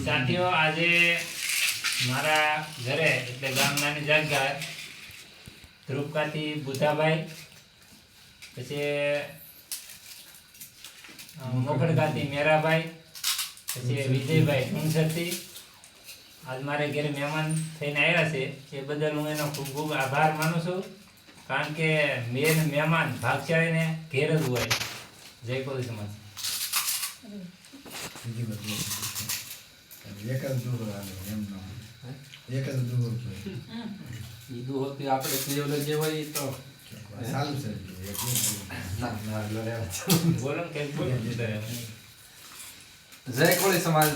સાથીઓ આજે મારા ઘરે એટલે ગામનાની જગ્યા ધ્રુપકાથી બુધાભાઈ પછી અ, મોખડકાથી મેરાભાઈ પછી વિજયભાઈ ઢુંસરથી આજ મારે ઘરે મહેમાન થઈને આવ્યા છે. એ બદલ હું એનો ખૂબ ખૂબ આભાર માનું છું. કારણ કે મેન મહેમાન ભાગશાળીને ઘેર જ હોય. જય કોળી સમાજ. એક જ દૂર હાલે એક જ દૂર જોઈએ. કીધું આપણે જે હોય તો. સારું છે ના ના. બોલો? જય કોળી સમાજ.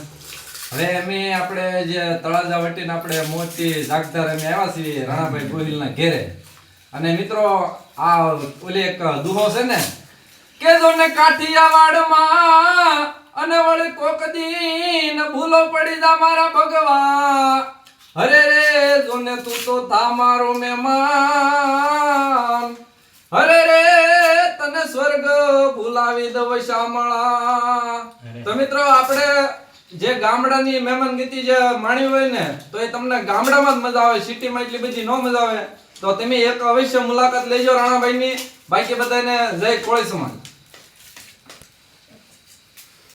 હવે અમે આપણે જે તળાજા વટીને આપણે મોટી જાગદાર અમે આવ્યા છીએ રાણાભાઈ ગોહિલના ઘેરે. અને મિત્રો આ ઓલી એક દુહો છે ને કે જો ને કાઠિયાવાડમાં અને વળી કોક દીન ભૂલો પડી જા મારા ભગવા અરે રે જોને તું તો થા મારો મહેમાન. અરે રે તને સ્વર્ગ ભૂલાવી દવ શામળા. તો મિત્રો આપણે જે ગામડાની મહેમાન ગીતિ જે માણી હોય ને, તો એ તમને ગામડામાં જ મજા આવે, સિટીમાં એટલી બધી ન મજા આવે. તો તમે એક અવશ્ય મુલાકાત લેજો રાણાભાઈની. બાકી બધાને જય કોળી સમાજ.